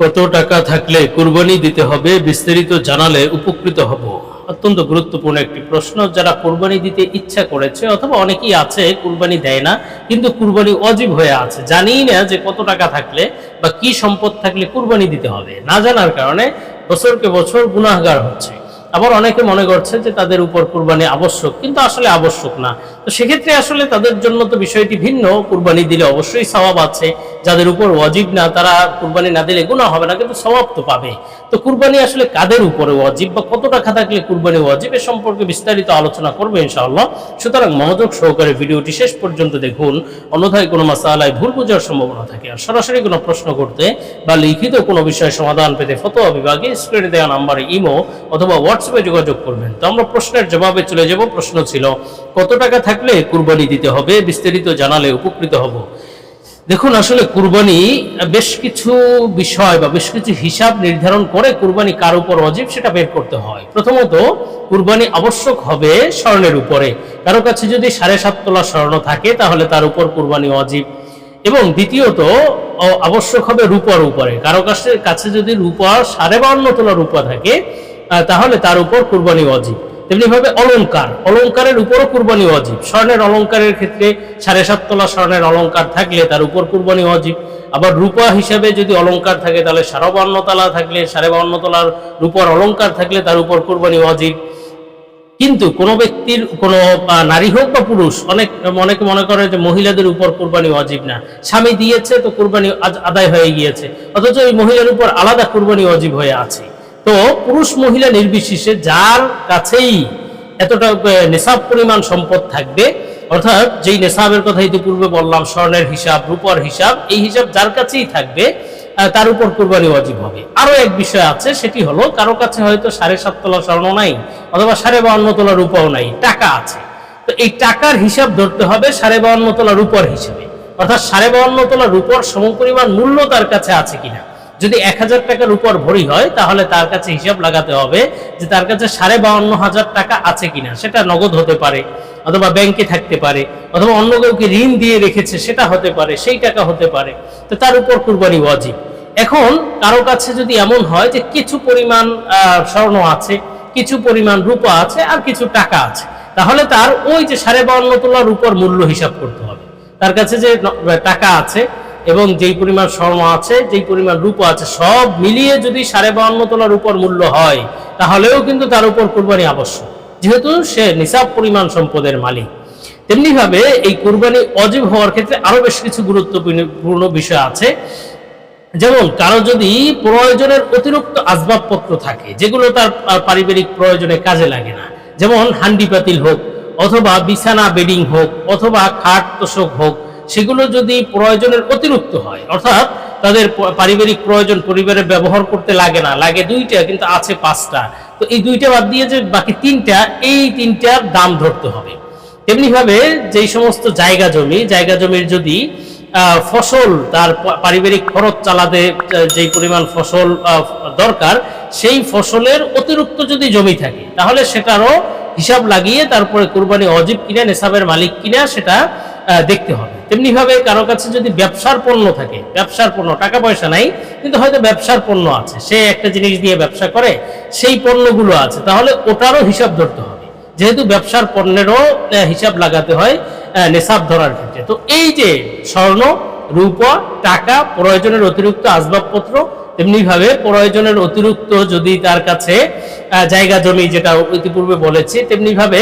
কত টাকা থাকলে কুরবানি দিতে হবে বিস্তারিত জানালে উপকৃত হব। অত্যন্ত গুরুত্বপূর্ণ একটি প্রশ্ন, যারা কুরবানি দিতে ইচ্ছা করেছে, অথবা অনেকেই আছে, কুরবানি দেয় না, কিন্তু কুরবানি অজীব হয়ে আছে জানি না যে কত টাকা থাকলে বা কি সম্পদ থাকলে কুরবানি দিতে হবে। না জানার কারণে বছরকে বছর গুনাহগার হচ্ছে। আবার অনেকে মনে করছে যে তাদের উপর কুরবানি আবশ্যক, কিন্তু আসলে আবশ্যক না। তো সেক্ষেত্রে আসলে তাদের জন্য তো বিষয়টি ভিন্ন। কুরবানি দিলে অবশ্যই স্বভাব আছে। যাদের উপর ওয়াজিব না, তারা কুরবানি না দিলে গুণা হবে না, কিন্তু স্বভাব তো পাবে। তো কুরবানি আসলে কাদের উপরে ওয়াজিব বা কত টাকা থাকলে কুরবানি ওয়াজিব এ সম্পর্কে বিস্তারিত আলোচনা করব ইনশাআল্লাহ। সুতরাং মনোযোগ সহকারে ভিডিওটি শেষ পর্যন্ত দেখুন। অন্যথায় কোনো মাসালায় ভুল বোঝার সম্ভাবনা থাকে। আর সরাসরি কোনো প্রশ্ন করতে বা লিখিত কোনো বিষয়ে সমাধান পেতে ফতোয়া বিভাগে স্ক্রিনে দেওয়া নাম্বারে ইমো অথবা হোয়াটসঅ্যাপে যোগাযোগ করবেন। তো আমরা প্রশ্নের জবাবে চলে যাব। প্রশ্ন ছিল, কত টাকা থাকলে কুরবানি দিতে হবে? বিস্তারিত জানালে উপকৃত হব। দেখুন, আসলে কুরবানি বেশ কিছু বিষয় বা বেশ কিছু হিসাব নির্ধারণ করে কুরবানি কার উপর অজীব সেটা বের করতে হয়। প্রথমত, কুরবানি আবশ্যক হবে স্বর্ণের উপরে। কারও কাছে যদি সাড়ে সাত তোলা স্বর্ণ থাকে, তাহলে তার উপর কুরবানি অজীব। এবং দ্বিতীয়ত আবশ্যক হবে রূপার উপরে। কারও কাছে কাছে যদি রূপা সাড়ে বাউন্ন তোলা রূপা থাকে তাহলে তার উপর কুরবানি অজীব তেমনি ভাবে অলংকার। অলংকারের উপরও কুরবানি অজীব স্বর্ণের অলংকারের ক্ষেত্রে সাড়ে সাত তোলা স্বর্ণের অলংকার থাকলে তার উপর কুরবানি অজীব আবার রূপা হিসাবে যদি অলংকার থাকে, তাহলে সাড়ে তলা থাকলে সাড়ে তলার রূপার অলংকার থাকলে তার উপর কুরবানি অজীব কিন্তু কোনো ব্যক্তির, কোনো নারী হোক বা পুরুষ, অনেক, অনেকে মনে করে যে মহিলাদের উপর কোরবানি অজীব না। স্বামী দিয়েছে তো কোরবানি আদায় হয়ে গিয়েছে। অথচ এই মহিলার উপর আলাদা কোরবানি অজীব হয়ে আছে। তো পুরুষ মহিলা নির্বিশেষে যার কাছেই এতটা নেশাব পরিমাণ সম্পদ থাকবে, অর্থাৎ যেই নেশাবের কথা ইতিপূর্বে বললাম, স্বর্ণের হিসাব, রূপর হিসাব, এই হিসাব যার কাছেই থাকবে তার উপর কোরবানি ওয়াজিব হবে। আরও এক বিষয় আছে, সেটি হলো কারও কাছে হয়তো সাড়ে সাত তোলা স্বর্ণ নাই, অথবা সাড়ে বাউন্ন তোলা রূপাও নাই, টাকা আছে। তো এই টাকার হিসাব ধরতে হবে সাড়ে বাউন্ন তোলা রূপর হিসেবে। অর্থাৎ সাড়ে বাউন্ন তোলা রূপর সমপরিমাণ মূল্য তার কাছে আছে কিনা। যদি এক হাজার টাকার উপর ভরি হয়, তাহলে তার কাছে হিসাব লাগাতে হবে যে তার কাছে সাড়ে বাউন্ন হাজার টাকা আছে কিনা। সেটা নগদ হতে পারে, অথবা ব্যাংকে থাকতে পারে, অথবা অন্য কাউকে ঋণ দিয়ে রেখেছে, সেটা হতে পারে, সেই টাকা হতে পারে। তো তার উপর কুরবানি ওয়াজিব। এখন কারও কাছে যদি এমন হয় যে কিছু পরিমাণ স্বর্ণ আছে, কিছু পরিমাণ রূপা আছে, আর কিছু টাকা আছে, তাহলে তার ওই যে সাড়ে বাউন্ন তোলার উপর মূল্য হিসাব করতে হবে। তার কাছে যে টাকা আছে এবং যেই পরিমাণ স্বর্ণ আছে, যেই পরিমাণ রূপ আছে, সব মিলিয়ে যদি সাড়ে বাউন্ন তোলার উপর মূল্য হয়, তাহলেও কিন্তু তার উপর কোরবানি আবশ্যক। যেহেতু সে নিসাব পরিমাণ সম্পদের মালিক। তেমনি ভাবে এই কোরবানি অজীব হওয়ার ক্ষেত্রে আরও বেশ কিছু গুরুত্বপূর্ণ বিষয় আছে। যেমন, কারও যদি প্রয়োজনের অতিরিক্ত আসবাবপত্র থাকে, যেগুলো তার পারিবারিক প্রয়োজনে কাজে লাগে না, যেমন হান্ডি পাতিল হোক, অথবা বিছানা, বেডিং হোক, অথবা খাট তোষক হোক সেগুলো যদি প্রয়োজনের অতিরিক্ত হয়, অর্থাৎ তাদের পারিবারিক প্রয়োজন পরিবারে ব্যবহার করতে লাগে না, লাগে দুইটা, কিন্তু আছে পাঁচটা। তো এই দুইটা বাদ দিয়ে যে বাকি তিনটা, এই তিনটার দাম ধরতে হবে। তেমনি ভাবে যেই সমস্ত জায়গা জমি, জায়গা জমির যদি ফসল তার পারিবারিক খরচ চালাতে যেই পরিমাণ ফসল দরকার, সেই ফসলের অতিরিক্ত যদি জমি থাকে, তাহলে সেটারও হিসাব লাগিয়ে তারপরে কুরবানি অজীব কিনা, নেশাবের মালিক কিনা, সেটা দেখতে হবে। তেমনি ভাবে কারও কাছে যদি ব্যবসার পণ্য থাকে, ব্যবসার পণ্য টাকা পয়সা নাই, কিন্তু হয়তো ব্যবসার পণ্য আছে, সে একটা জিনিস দিয়ে ব্যবসা করে, সেই পণ্যগুলো আছে, তাহলে ওটারও হিসাব ধরতে হবে। যেহেতু ব্যবসার পণ্যেরও হিসাব লাগাতে হয় নেশাব ধরার ক্ষেত্রে। তো এই যে স্বর্ণ, রূপ, টাকা, প্রয়োজনের অতিরিক্ত আসবাবপত্র তেমনি ভাবে প্রয়োজনের অতিরিক্ত যদি তার কাছে জায়গা জমি যেটা ইতিপূর্বে বলেছি তেমনি ভাবে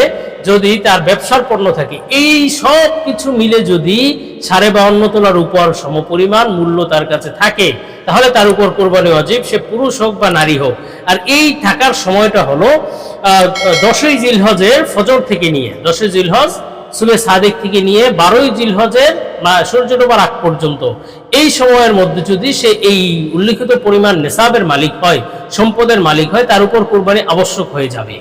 যদি তার ব্যবসার পণ্য থাকে, এই সব কিছু মিলে যদি সাড়ে বাউন্ন তোলার উপর সমপরিমাণ মূল্য তার কাছে থাকে, তাহলে তার উপর কোরবানি অজীব সে পুরুষ হোক বা নারী হোক। আর এই থাকার সময়টা হলো দশই জিলহজের ফজর থেকে নিয়ে, দশই জিলহজ সুবে সাদেক থেকে নিয়ে বারোই জিলহজের বা সূর্য ডোবার আগ পর্যন্ত, এই সময়ের মধ্যে যদি সে এই উল্লিখিত পরিমাণ নেশাবের মালিক হয়, সম্পদের মালিক হয়, তার উপর কোরবানি আবশ্যক হয়ে যাবে।